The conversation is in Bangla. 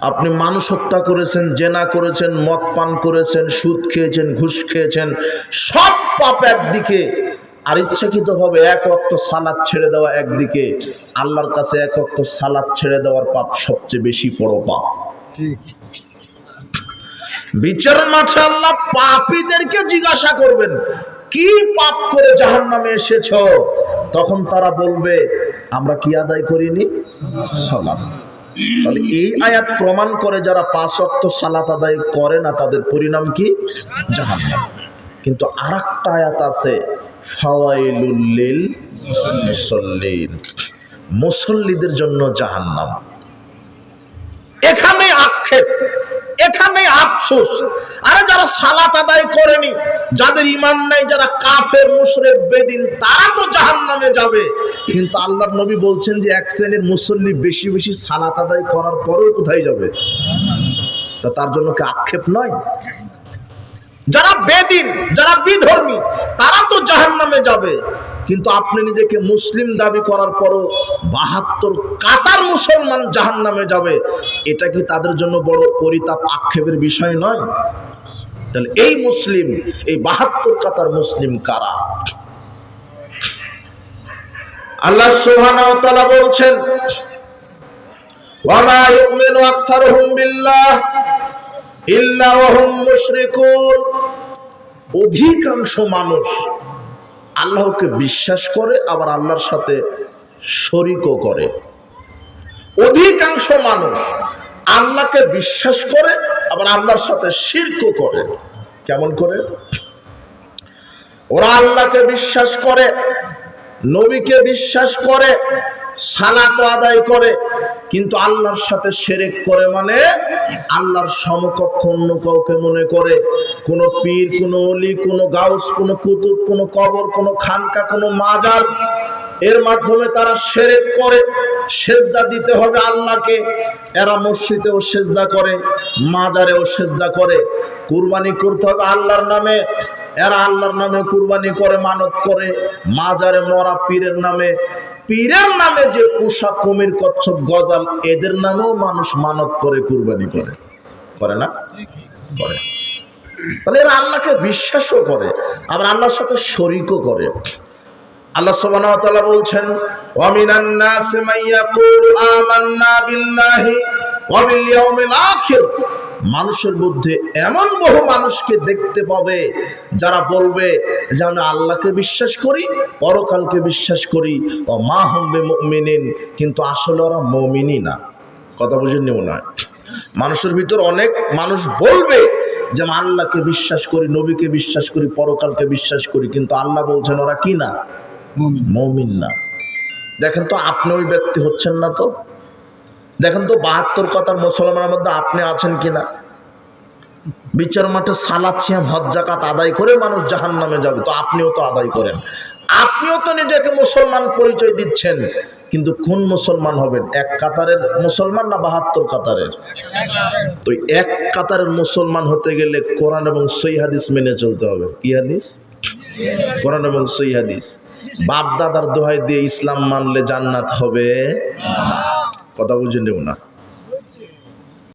আপনি মানুষ হত্যা করেছেন জেনা করেছেন মদ পান করেছেন সুদ খেয়েছেন ঘুষ খেয়েছেন সব পাপ একদিকে। আর ইচ্ছাকৃতভাবে এক অক্ত সালাদ ছেড়ে দেওয়া একদিকে। আল্লাহর কাছে এক অক্ত সালাদ ছেড়ে দেওয়ার পাপ সবচেয়ে বেশি বড় পাপ। বিচার মাঠে আল্লাহ পাপীদেরকে জিজ্ঞাসা করবেন কি পাপ করে জাহান নামে এসেছ? তখন তারা বলবে আমরা কি আদায় করিনি? সালাত তাহলে এই আয়াত প্রমাণ করে যারা পাঁচ অক্ত সালাত আদায় করে না, তাদের পরিণাম কি? জাহান কিন্তু আর একটা আয়াত আছে মুসল্লিদের জন্য জাহান্নাম। এখানে আক্ষেপ। এখানে আফসোস। আরে যারা সালাত আদায় করেনি, যাদের ইমান নাই, যারা কাফের, মুশরিক, বেদিন, তারা তো জাহান্নামে যাবে। কিন্তু আল্লাহর নবী বলছেন যে এক শ্রেণির মুসল্লি বেশি বেশি সালাত আদায় করার পরেও কোথায় যাবে? তা তার জন্য কি আক্ষেপ নয়? যারা বেদিন, যারা বিধর্মী, তারা তো জাহান্নামে যাবে। কিন্তু আপনি নিজেকে মুসলিম দাবি করার পরও বাহাত্তর কাতার মুসলমান জাহান্নামে যাবে, এটা কি তাদের জন্য বড় পরিতাপ আক্ষেপের বিষয় নয়? তাহলে এই মুসলিম, এই বাহাত্তর কাতার মুসলিম কারা? আল্লাহ ওয়া বলছেন অধিকাংশ মানুষ আল্লাহকে বিশ্বাস করে, আবার আল্লাহর সাথে শরিকও করে। অধিকাংশ মানুষ আল্লাহকে বিশ্বাস করে, আবার আল্লাহর সাথে শিরকও করে। কেমন করে? ওরা আল্লাহকে বিশ্বাস করে, নবীকে বিশ্বাস করে, সালাত আদায় করে কিন্তু আল্লাহর সাথে সেরেক করে মানে আল্লাহর সমকক্ষ অন্য কাউকে মনে করে। কোনো পীর, কোনো অলি কোনো গাউস, কোনো কুতুব, কোনো কবর, কোনো খানকা, কোনো মাজার, এর মাধ্যমে তারা সেরেক করে। সেজদা দিতে হবে আল্লাহকে। এরা মসজিদেও সেজদা করে, মাজারেও সেজদা করে। কুরবানি করতে হবে আল্লাহর নামে। এরা আল্লাহর নামে কুরবানি করে, মানত করে। মাজারে মরা পীরের নামে। পীরের নামে যে পোষা কুমির, কচ্ছপ, গজাল, এদের নামেও মানুষ মানত করে, কুরবানি করে। করে না? করে। তাহলে এরা আল্লাহকে বিশ্বাসও করে, আবার আল্লাহর সাথে শরিকও করে। আল্লাহ সুবহানাহু ওয়া বলছেন ওয়া মিনান নাস মান ইয়াকুলু আমান্না বিল্লাহি ওয়া বিল ইয়াউমিল আখির। মানুষের মধ্যে এমন বহু মানুষকে দেখতে পাবে যারা বলবে যে আমি আল্লাহকে বিশ্বাস করি পরকালকে বিশ্বাস করি ও মা হম্বে মুমিনিন কিন্তু আসলে ওরা মুমিনই না। কথা বুঝেননি মনে হয়? মানুষের ভিতর অনেক মানুষ বলবে যে আমি আল্লাহকে বিশ্বাস করি নবীকে বিশ্বাস করি পরকালকে বিশ্বাস করি কিন্তু আল্লাহ বলছেন ওরা কি না? মমিন না। দেখেন তো আপনি ওই ব্যক্তি হচ্ছেন না তো? দেখেন তো বাহাত্তর কথার মুসলমানের মধ্যে আপনি আছেন কিনা? বিচার মাঠে সালাদ ছিয়া ভজ্জাকাত আদায় করে মানুষ জাহান নামে যাবে, তো আপনিও তো আদায় করেন। আপনিও তো নিজেকে মুসলমান পরিচয় দিচ্ছেন, কিন্তু কোন মুসলমান হবেন? এক কাতারের মুসলমান না বাহাত্তর কাতারের? তো এক কাতারের মুসলমান হতে গেলে কোরআন এবং সই হাদিস মেনে চলতে হবে। কি হাদিস? কোরআন এবং সই হাদিস। বাপ দাদার দোহাই দিয়ে ইসলাম মানলে জান্নাত হবে। কথা বলছেন নেব না।